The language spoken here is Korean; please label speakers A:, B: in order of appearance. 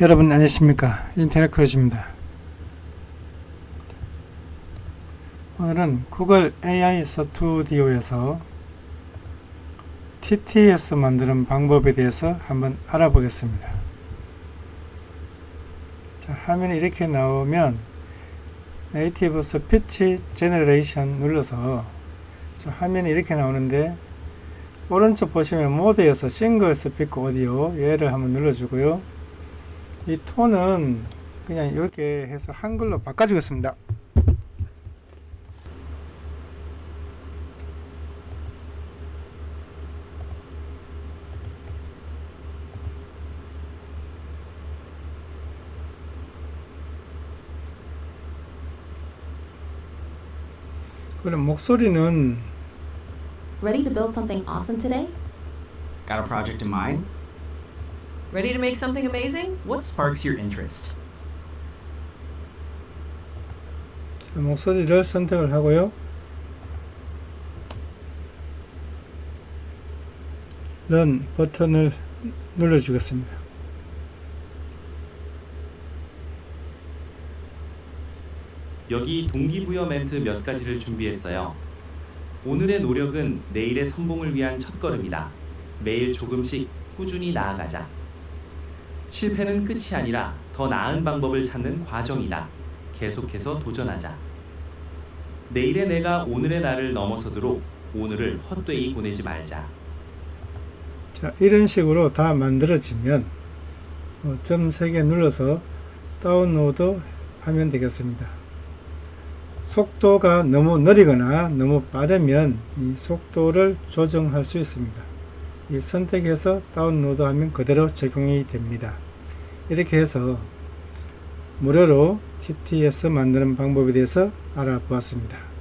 A: 여러분 안녕하십니까? 인터넷 크루즈입니다. 오늘은 구글 AI 스튜디오에서 TTS 만드는 방법에 대해서 한번 알아보겠습니다. 자, 화면이 이렇게 나오면 네이티브 스피치 제너레이션 눌러서 저 화면이 이렇게 나오는데 오른쪽 보시면 모드에서 싱글 스피커 오디오 얘를 한번 눌러주고요 이 톤은 그냥 이렇게 해서 한글로 바꿔주겠습니다. 그럼 목소리는
B: Ready to build something awesome today?
C: Got a project in mind?
D: Ready to make something amazing?
C: What sparks your interest?
A: 자, 목소리를 선택을 하고요. 런 버튼을 눌러주겠습니다.
E: 여기 동기부여 멘트 몇 가지를 준비했어요. 오늘의 노력은 내일의 성공을 위한 첫걸음이다. 매일 조금씩 꾸준히 나아가자. 실패는 끝이 아니라 더 나은 방법을 찾는 과정이다. 계속해서 도전하자. 내일의 내가 오늘의 나를 넘어서도록 오늘을 헛되이 보내지 말자.
A: 자, 이런 식으로 다 만들어지면 어, 점 3개 눌러서 다운로드 하면 되겠습니다. 속도가 너무 느리거나 너무 빠르면 이 속도를 조정할 수 있습니다. 이 선택해서 다운로드 하면 그대로 적용이 됩니다. 이렇게 해서 무료로 TTS 만드는 방법에 대해서 알아보았습니다.